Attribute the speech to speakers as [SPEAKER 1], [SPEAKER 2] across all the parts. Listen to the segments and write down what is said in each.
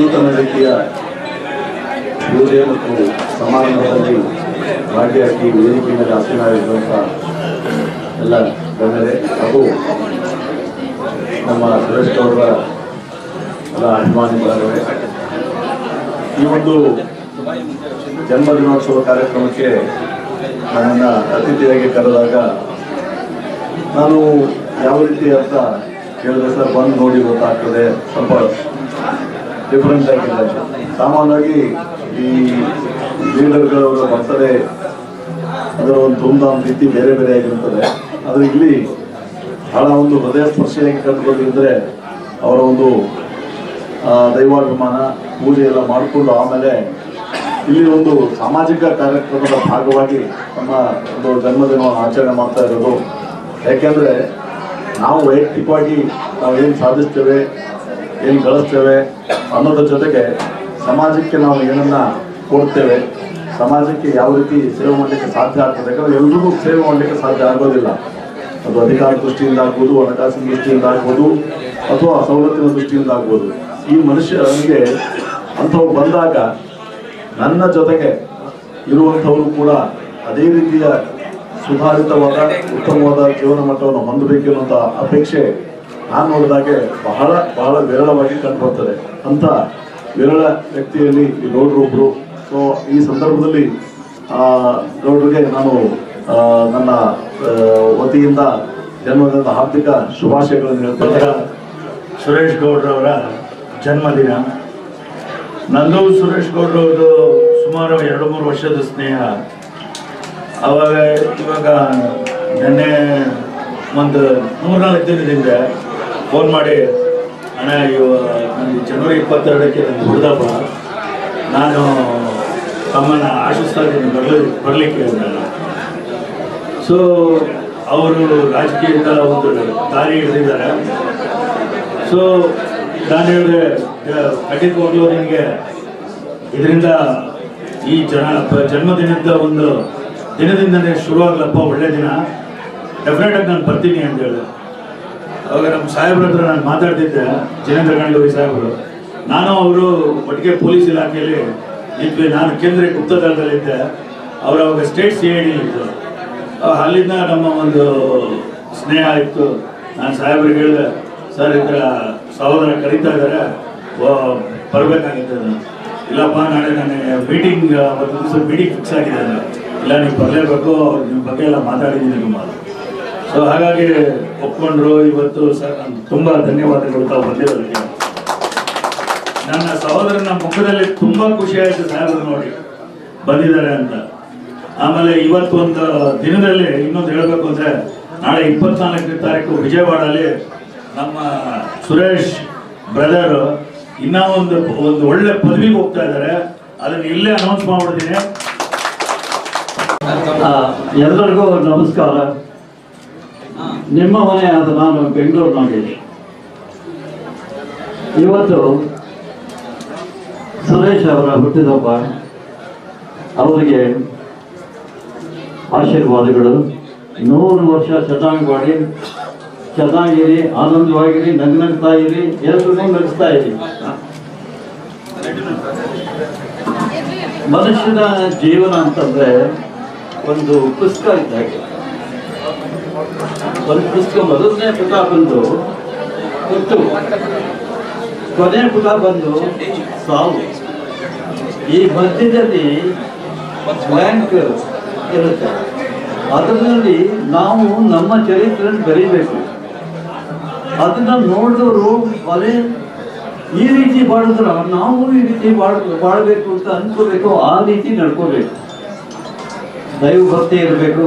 [SPEAKER 1] ವಿನೂತನ ರೀತಿಯ ಪೂಜೆ ಮತ್ತು ಸಮಾರಂಭದಲ್ಲಿ ಭಾಗಿಯಾಗಿ ವೇದಿಕೆ ಮೇಲೆ ಆಸೀನರಾಗಿರುವಂಥ ಎಲ್ಲ ಗಣ್ಯರೇ ಹಾಗೂ ನಮ್ಮ ಸುರೇಶ್ ಎಲ್ಲ ಎಲ್ಲ ಅಭಿಮಾನಿಗಳೇ ಈ ಒಂದು ಜನ್ಮದಿನೋತ್ಸವ ಕಾರ್ಯಕ್ರಮಕ್ಕೆ ನನ್ನನ್ನು ಅತಿಥಿಯಾಗಿ ಕರೆದಾಗ ನಾನು ಯಾವ ರೀತಿ ಅಂತ ಕೇಳಿದ್ರೆ ಸರ್ ಬಂದು ನೋಡಿ ಗೊತ್ತಾಗ್ತದೆ. ಸ್ವಲ್ಪ ಡಿಫ್ರೆಂಟ್ ಆಗಿದೆ ಸಾಮಾನ್ಯವಾಗಿ ಈ ಲೀಡರ್ಗಳವರ ಬರ್ತಾರೆ ಅದರ ಒಂದು ಧೂಮ್ಧಾಮ್ ರೀತಿ ಬೇರೆ ಬೇರೆ ಆಗಿರುತ್ತದೆ ಆದರೆ ಇಲ್ಲಿ ಬಹಳ ಒಂದು ಹೃದಯ ಸ್ಪರ್ಶಿಯಾಗಿ ಕಂಡುಕೊಂಡಿದ್ರೆ ಅವರ ಒಂದು ದೈವಾಭಿಮಾನ, ಪೂಜೆ ಎಲ್ಲ ಮಾಡಿಕೊಂಡು ಆಮೇಲೆ ಇಲ್ಲಿ ಒಂದು ಸಾಮಾಜಿಕ ಕಾರ್ಯಕ್ರಮದ ಭಾಗವಾಗಿ ನಮ್ಮ ಒಂದು ಜನ್ಮದಿನವನ್ನು ಆಚರಣೆ ಮಾಡ್ತಾ ಇರೋದು. ಯಾಕೆಂದರೆ ನಾವು ವೈಯಕ್ತಿಕವಾಗಿ ನಾವು ಏನು ಸಾಧಿಸ್ತೇವೆ ಏನು ಗಳಿಸ್ತೇವೆ ಅನ್ನೋದ್ರ ಜೊತೆಗೆ ಸಮಾಜಕ್ಕೆ ನಾವು ಏನನ್ನ ಕೊಡ್ತೇವೆ, ಸಮಾಜಕ್ಕೆ ಯಾವ ರೀತಿ ಸೇವೆ ಮಾಡ್ಲಿಕ್ಕೆ ಸಾಧ್ಯ ಆಗ್ತದೆ, ಯಾಕಂದ್ರೆ ಎಲ್ರಿಗೂ ಸೇವೆ ಮಾಡ್ಲಿಕ್ಕೆ ಸಾಧ್ಯ ಆಗೋದಿಲ್ಲ. ಅದು ಅಧಿಕಾರ ದೃಷ್ಟಿಯಿಂದ ಆಗ್ಬೋದು, ಹಣಕಾಸಿನ ದೃಷ್ಟಿಯಿಂದ ಆಗ್ಬೋದು, ಅಥವಾ ಸವಲತ್ತಿನ ದೃಷ್ಟಿಯಿಂದ ಆಗ್ಬೋದು. ಈ ಮನುಷ್ಯನಿಗೆ ಅಂಥವು ಬಂದಾಗ ನನ್ನ ಜೊತೆಗೆ ಇರುವಂಥವರು ಕೂಡ ಅದೇ ರೀತಿಯ ಸುಧಾರಿತವಾದ, ಉತ್ತಮವಾದ ಜೀವನ ಮಟ್ಟವನ್ನು ಹೊಂದಬೇಕು ಅನ್ನೋಂಥ ಅಪೇಕ್ಷೆ ನಾನು ನೋಡಿದಾಗೆ ಬಹಳ ಬಹಳ ವಿರಳವಾಗಿ ಕಂಡುಬರ್ತದೆ. ಅಂತ ವಿರಳ ವ್ಯಕ್ತಿಯಲ್ಲಿ ಗೌಡ್ರು ಒಬ್ಬರು ಸೊ ಈ ಸಂದರ್ಭದಲ್ಲಿ ಗೌಡ್ರಿಗೆ ನಾನು ನನ್ನ ವತಿಯಿಂದ ಜನ್ಮದಿನದ ಹಾರ್ದಿಕ ಶುಭಾಶಯಗಳನ್ನು ಹೇಳ್ತೇನೆ.
[SPEAKER 2] ಸುರೇಶ್ ಗೌಡ್ರವರ ಜನ್ಮದಿನ. ನಂದು ಸುರೇಶ್ ಗೌಡ್ರವ್ರದ್ದು ಸುಮಾರು ಎರಡು ಮೂರು ವರ್ಷದ ಸ್ನೇಹ. ಅವಾಗ, ಇವಾಗ, ನೆನ್ನೆ ಒಂದು ಮೂರ್ನಾಲ್ಕು ದಿನದಿಂದ ಫೋನ್ ಮಾಡಿ, ಅಣ್ಣ, ಇವ ನನಗೆ ಜನವರಿ ಇಪ್ಪತ್ತೆರಡಕ್ಕೆ ನನಗೆ ಹುಡ್ದಪ್ಪ ನಾನು ತಮ್ಮನ್ನು ಆಶಿಸ್ತಾ ಇದ್ದೀನಿ ಬರಲಿ, ಬರಲಿಕ್ಕೆ ಸೊ ಅವರು ರಾಜಕೀಯದ ಒಂದು ದಾರಿ ಹಿಡಿದಿದ್ದಾರೆ. ಸೊ ನಾನು ಹೇಳಿದೆ ಖಂಡಿತವಾಗ್ಲೂ ನಿಮಗೆ. ಇದರಿಂದ ಈ ಜನ ಜನ್ಮದಿನದ ಒಂದು ದಿನದಿಂದನೇ ಶುರುವಾಗಲಪ್ಪ ಒಳ್ಳೆ ದಿನ. ಡೆಫಿನೆಟಾಗಿ ನಾನು ಬರ್ತೀನಿ ಅಂತ ಹೇಳಿದೆ ಅವಾಗ ನಮ್ಮ ಸಾಹೇಬ್ರ ಹತ್ರ ನಾನು ಮಾತಾಡ್ತಿದ್ದೆ ಜನೇಂದ್ರ ಗಂಡೂರಿ ಸಾಹೇಬರು. ನಾನು ಅವರು ಒಟ್ಟಿಗೆ ಪೊಲೀಸ್ ಇಲಾಖೆಯಲ್ಲಿ ಇದ್ವಿ. ನಾನು ಕೇಂದ್ರ ಗುಪ್ತದಳದಲ್ಲಿದ್ದೆ ಅವರು ಅವಾಗ ಸ್ಟೇಟ್ ಸಿ ಐ ಡಿ ಇತ್ತು ಅಲ್ಲಿಂದ ನಮ್ಮ ಒಂದು ಸ್ನೇಹ ಇತ್ತು. ನಾನು ಸಾಹೇಬ್ರಿಗೆ ಹೇಳಿದೆ, ಸರ್, ಈ ಸಹೋದರ ಕರೀತಾ ಇದ್ದಾರೆ. ಬರಬೇಕಾಗಿತ್ತು ಇಲ್ಲಪ್ಪ, ನಾಳೆ ನನಗೆ ಮೀಟಿಂಗ್ ಒಂದು ದಿವಸ ಮೀಟಿಂಗ್ ಫಿಕ್ಸ್ ಆಗಿದೆ. ಇಲ್ಲ, ನೀವು ಬರಲೇಬೇಕು. ನಿಮ್ಮ ಬಗ್ಗೆ ಎಲ್ಲ ಮಾತಾಡಿದ್ದೀನಿ ನಿಮ್ಮ ಸೊ ಹಾಗಾಗಿ ಒಪ್ಕೊಂಡ್ರು, ಇವತ್ತು ಸರ್ ನಾನು ತುಂಬಾ ಧನ್ಯವಾದಗಳು ತಾವು ಬಂದಿರೋದಕ್ಕೆ. ನನ್ನ ಸಹೋದರನ ಮುಖದಲ್ಲಿ ತುಂಬಾ ಖುಷಿ ಆಯ್ತು ಸಾಹೇಬರು ನೋಡಿ, ಬಂದಿದ್ದಾರೆ ಅಂತ. ಆಮೇಲೆ ಇವತ್ತು ಒಂದು ದಿನದಲ್ಲಿ ಇನ್ನೊಂದು ಹೇಳಬೇಕು ಅಂದ್ರೆ, ನಾಳೆ ಇಪ್ಪತ್ನಾಲ್ಕನೇ ತಾರೀಕು ವಿಜಯವಾಡಲ್ಲಿ ನಮ್ಮ ಸುರೇಶ್ ಬ್ರದರ್ ಇನ್ನ ಒಂದು ಒಂದು ಒಳ್ಳೆ ಪದವಿಗೆ ಹೋಗ್ತಾ ಇದ್ದಾರೆ. ಅದನ್ನ ಇಲ್ಲೇ ಅನೌನ್ಸ್ ಮಾಡ್ಬಿಡ್ತೀನಿ.
[SPEAKER 3] ಎಲ್ಲರಿಗೂ ನಮಸ್ಕಾರ. ನಿಮ್ಮ ಮನೆ ಆದ ನಾನು ಬೆಂಗಳೂರಿನಲ್ಲಿ ಇವತ್ತು ಸುರೇಶ್ ಅವರ ಹುಟ್ಟಿದಬ್ಬ ಅವರಿಗೆ ಆಶೀರ್ವಾದಗಳು. ನೂರು ವರ್ಷ ಮಾಡಿ ಚೆನ್ನಾಗಿರಿ ಆನಂದವಾಗಿರಿ, ನಗ್ನಗ್ತಾ ಇರಿ, ಎಲ್ಲರೂ ನಗಿಸ್ತಾ ಇರಿ. ಮನುಷ್ಯನ ಜೀವನ ಅಂತಂದ್ರೆ ಒಂದು ಪುಸ್ತಕ ಇದ್ದಾಗೆ ಒಂದು ಮೊದಲನೇ ಪುಟ ಬಂದು ಹುಟ್ಟು ಕೊನೆ ಪುಟ ಬಂದು ಸಾವು. ಈ ಮಧ್ಯದಲ್ಲಿ ಬ್ಲ್ಯಾಂಕ್ ಇರುತ್ತೆ. ಅದರಲ್ಲಿ ನಾವು ನಮ್ಮ ಚರಿತ್ರೆ ಬರೀಬೇಕು. ಅದನ್ನ ನೋಡಿದವರು ಅದೇ ಈ ರೀತಿ ಬಾಳಿದ್ರ ನಾವು ಈ ರೀತಿ ಬಾಳ್, ಬಾಳ್ಬೇಕು ಅಂತ ಅನ್ಕೋಬೇಕು, ಆ ರೀತಿ ನಡ್ಕೋಬೇಕು. ದೈವ ಭಕ್ತಿ ಇರಬೇಕು.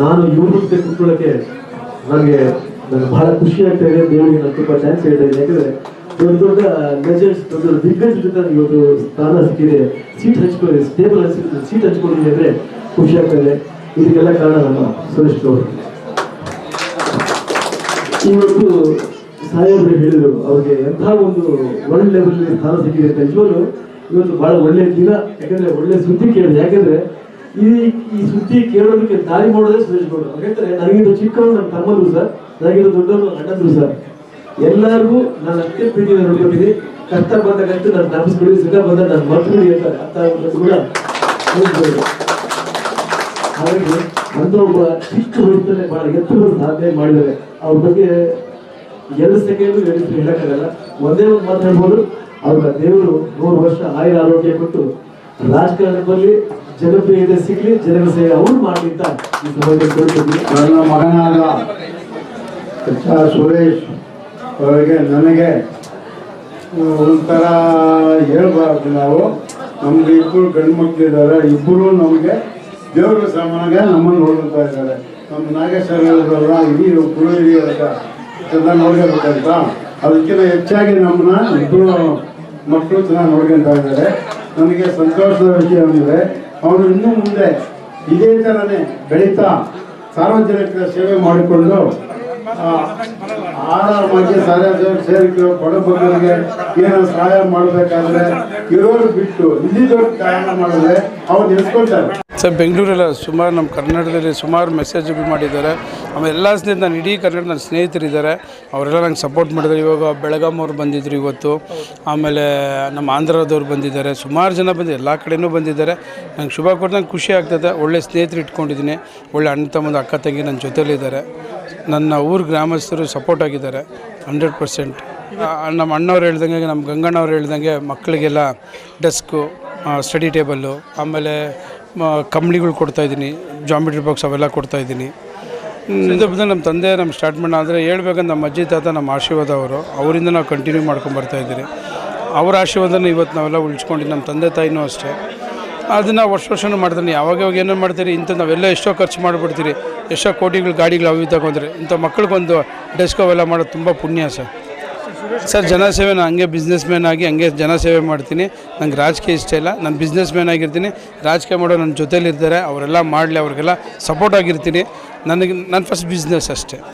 [SPEAKER 4] ನಾನು ಇವ್ರ ಕೂತ್ಕೊಳ್ಳೋಕೆ ನನಗೆ ನನಗೆ ಬಹಳ ಖುಷಿ ಆಗ್ತಾ ಇದೆ ದೇವರಿಗೆ ನಾನು ತುಂಬ ಥ್ಯಾಂಕ್ಸ್ ಹೇಳ್ತಾ ಯಾಕಂದ್ರೆ ದೊಡ್ಡ ದೊಡ್ಡ ಲೆಜೆಂಡ್ಸ್ ದೊಡ್ಡ ದೊಡ್ಡ ಜೊತೆ ಇವತ್ತು ಸ್ಥಾನ ಸಿಕ್ಕಿದೆ. ಸೀಟ್ ಹಂಚ್ಕೊಳ್ಳಿ ಟೇಬಲ್ ಹಂಚ್ಕೊಂಡು ಸೀಟ್ ಹಂಚ್ಕೊಂಡಿದ್ದೀನಿ ಅಂದರೆ ಖುಷಿ ಆಗ್ತದೆ ಇದಕ್ಕೆಲ್ಲ ಕಾರಣ ನಮ್ಮ ಸುರೇಶ್ ಅವರು ಇವತ್ತು ಸಾಹೇಬ್ರು ಹೇಳಿದರು, ಅವ್ರಿಗೆ ಎಂಥ ಒಂದು ವರ್ಲ್ಡ್ ಲೆವೆಲ್ ಸ್ಥಾನ ಸಿಕ್ಕಿದೆ ನಿಜವಾಗ್ಲೂ ಇವತ್ತು ಬಹಳ ಒಳ್ಳೆ ದಿನ, ಯಾಕಂದ್ರೆ ಒಳ್ಳೆ ಸುದ್ದಿ ಕೇಳಿದೆ. ಯಾಕಂದ್ರೆ ಈ ಈ ಸುದ್ದಿ ಕೇಳೋದಕ್ಕೆ ದಾರಿ ಮಾಡೋದೇ ಸುರೇಶ್ ಗೌಡ. ಅವ್ರು ಹೇಳ್ತಾರೆ, ನನಗಿಂತ ಚಿಕ್ಕವನು ನನ್ನ ತಮ್ಮರು ಸರ್. ನನಗಿಂತ ದೊಡ್ಡವರು ನನ್ನ ಅಣ್ಣಂದ್ರು ಸರ್. ಎಲ್ಲರಿಗೂ ನಾನು ಅಷ್ಟೇ ಪ್ರೀತಿ ನೋಡ್ಕೊತೀನಿ ಕಷ್ಟ ಬಂದಾಗಂತೂ ನಾನು ನನ್ನ ಸುಖ ಬಂದಾಗ ನಾನು ಮರ್ತ್ಬಿಡಿ ಅಂತ ಅರ್ಥ ಆಗೋದು ಕೂಡ. ಹಾಗಾಗಿ ಅಂತ ಒಬ್ಬ ಚಿಕ್ಕ ವಯಸ್ಸಲ್ಲೇ ಬಹಳ ಎತ್ತರ ಸಾಧನೆ ಮಾಡಿದ್ದಾರೆ. ಅವ್ರ ಬಗ್ಗೆ ಎರಡು ಸೆಕೆಂಡ್ ಹೇಳಿದ್ರು ಹೇಳಕ್ಕಾಗಲ್ಲ. ಒಂದೇ ಒಂದು ಮಾತಾಡ್ಬೋದು ಅವ್ರ ದೇವರು ನೂರು ವರ್ಷ ಆಯುರ ಆರೋಗ್ಯ ಕೊಟ್ಟು ರಾಜಕಾರಣದಲ್ಲಿ ಜನಪ್ರಿಯತೆ ಸಿಗ್ಲಿ, ಜನರ ಸೇವೆ ಅವ್ರು ಮಾಡ್ಲಿ
[SPEAKER 5] ನನ್ನ ಮಗನಾದ ಸುರೇಶ್ ಅವರಿಗೆ ನನಗೆ ಒಂಥರ ಹೇಳ್ಬಾರ್ದು ನಾವು. ನಮ್ಗೆ ಇಬ್ಬರು ಗಂಡು ಮಕ್ಕಳಿದ್ದಾರೆ ಇಬ್ಬರು ನಮಗೆ ದೇವರ ಸಮಾನಾಗ ನಮ್ಮನ್ನು ನೋಡ್ಕೊತಾ ಇದ್ದಾರೆ. ನಮ್ಮ ನಾಗೇಶ್ವರ ಹೇಳಿದ್ರಲ್ಲ ಇಡೀ ಗುರು ಹಿರಿಯರ ಚೆನ್ನಾಗಿ ನೋಡ್ಕೋಬೇಕಂತ ಅದಕ್ಕಿಂತ ಹೆಚ್ಚಾಗಿ ನಮ್ಮನ್ನ ಇಬ್ಬರು ಮಕ್ಕಳು ಚೆನ್ನಾಗಿ ನೋಡ್ಕೊತಾ ಇದ್ದಾರೆ. ನನಗೆ ಸಂತೋಷದ ವಿಷಯ ಅಂದರೆ ಅವರು ಇನ್ನೂ ಮುಂದೆ ಇದೇ ಥರನೇ ಬೆಳೀತಾ ಸಾರ್ವಜನಿಕರ ಸೇವೆ ಮಾಡಿಕೊಂಡು ಆರಾಮಾಗಿ ಸಾರ್ವಜನಿಕ ಸೇರಿಕೆ ಬಡಬಗ್ಗರಿಗೆ ಏನೋ ಸಹಾಯ ಮಾಡಬೇಕಾದ್ರೆ ಇರೋರು ಬಿಟ್ಟು ಇಲ್ಲಿದ್ದವ್ರು ಕಾರಣ ಮಾಡಿದ್ರೆ ಅವ್ರು ನಿಲ್ಸ್ಕೊಳ್ತಾರೆ.
[SPEAKER 6] ಸರ್, ಬೆಂಗಳೂರೆಲ್ಲ, ಸುಮಾರು ನಮ್ಮ ಕರ್ನಾಟಕದಲ್ಲಿ ಸುಮಾರು ಮೆಸೇಜ್ಗಳು ಮಾಡಿದ್ದಾರೆ. ಆಮೇಲೆ ಎಲ್ಲ ಸ್ನೇಹಿತ ನಾನು ಇಡೀ ಕರ್ನಾಟಕ ನನ್ನ ಸ್ನೇಹಿತರಿದ್ದಾರೆ. ಅವರೆಲ್ಲ ನಂಗೆ ಸಪೋರ್ಟ್ ಮಾಡಿದ್ದಾರೆ. ಇವಾಗ ಬೆಳಗಾಮವ್ರು ಬಂದಿದ್ದರು ಇವತ್ತು. ಆಮೇಲೆ ನಮ್ಮ ಆಂಧ್ರದವ್ರು ಬಂದಿದ್ದಾರೆ. ಸುಮಾರು ಜನ ಬಂದಿದ್ದಾರೆ ಎಲ್ಲ ಕಡೆಯೂ ಬಂದಿದ್ದಾರೆ. ನಂಗೆ ಶುಭ ಕೊಟ್ಟು ಖುಷಿ ಆಗ್ತದೆ. ಒಳ್ಳೆ ಸ್ನೇಹಿತರು ಇಟ್ಕೊಂಡಿದ್ದೀನಿ. ಒಳ್ಳೆ ಅಣ್ಣ ತಮ್ಮದು ಅಕ್ಕ ತಂಗಿ ನನ್ನ ಜೊತೆಲಿದ್ದಾರೆ ನನ್ನ ಊರು ಗ್ರಾಮಸ್ಥರು ಸಪೋರ್ಟ್ ಆಗಿದ್ದಾರೆ. ಹಂಡ್ರೆಡ್ ಪರ್ಸೆಂಟ್ ನಮ್ಮ ಅಣ್ಣವ್ರು ಹೇಳ್ದಂಗೆ, ನಮ್ಮ ಗಂಗಣ್ಣವ್ರು ಹೇಳ್ದಂಗೆ ಮಕ್ಕಳಿಗೆಲ್ಲ ಡೆಸ್ಕು ಸ್ಟಡಿ ಟೇಬಲ್ಲು ಆಮೇಲೆ ಕಂಬ್ಳಿಗಳು ಕೊಡ್ತಾಯಿದ್ದೀನಿ ಜಾಮಿಟ್ರಿ ಬಾಕ್ಸ್ ಅವೆಲ್ಲ ಕೊಡ್ತಾಯಿದ್ದೀನಿ ಇದು ಬಂದು ನಮ್ಮ ತಂದೆ, ನಮ್ಮ ಸ್ಟಾರ್ಟ್ ಮಾಡೋಣ ಅಂದರೆ ಹೇಳ್ಬೇಕಂದ್ರೆ ನಮ್ಮ ಅಜ್ಜಿ, ತಾತ ನಮ್ಮ ಆಶೀರ್ವಾದ ಅವರು ಅವರಿಂದ ನಾವು ಕಂಟಿನ್ಯೂ ಮಾಡ್ಕೊಂಡು ಬರ್ತಾ ಇದ್ದೀರಿ. ಅವರ ಆಶೀರ್ವಾದನ ಇವತ್ತು ನಾವೆಲ್ಲ ಉಳಿಸ್ಕೊಂಡಿದ್ದು ನಮ್ಮ ತಂದೆ, ತಾಯಿನೂ ಅಷ್ಟೇ. ಅದನ್ನು ವರ್ಷ ವರ್ಷನೂ ಮಾಡ್ತೀನಿ ಯಾವಾಗ ಯಾವಾಗ ಏನೇನು ಮಾಡ್ತೀರಿ ಇಂಥ ನಾವೆಲ್ಲ ಎಷ್ಟೋ ಖರ್ಚು ಮಾಡಿಬಿಡ್ತೀರಿ. ಎಷ್ಟೋ ಕೋಟಿಗಳು, ಗಾಡಿಗಳು ಅವು ತಗೊಂಡ್ರೆ. ಇಂಥ ಮಕ್ಳಿಗೊಂದು ಡೆಸ್ಕ್ ಅವೆಲ್ಲ ಮಾಡೋದು ತುಂಬ ಪುಣ್ಯ ಸರ್. ಸರ್ ಜನಸೇವೆ ನಾನು ಹಂಗೆ ಬಿಸ್ನೆಸ್ ಮ್ಯಾನ್ ಆಗಿ ಹಂಗೆ ಜನಸೇವೆ ಮಾಡ್ತೀನಿ. ನಂಗೆ ರಾಜಕೀಯ ಇಷ್ಟ ಇಲ್ಲ. ನಾನು ಬಿಸ್ನೆಸ್ ಮ್ಯಾನ್ ಆಗಿರ್ತೀನಿ. ರಾಜಕೀಯ ಮಾಡೋ ನನ್ನ ಜೊತೇಲಿರ್ತಾರೆ. ಅವರೆಲ್ಲ ಮಾಡಲಿ, ಅವ್ರಿಗೆಲ್ಲ ಸಪೋರ್ಟ್ ಆಗಿರ್ತೀನಿ. ನನಗೆ, ನನ್ನ ಫಸ್ಟ್ ಬಿಸ್ನೆಸ್ ಅಷ್ಟೇ.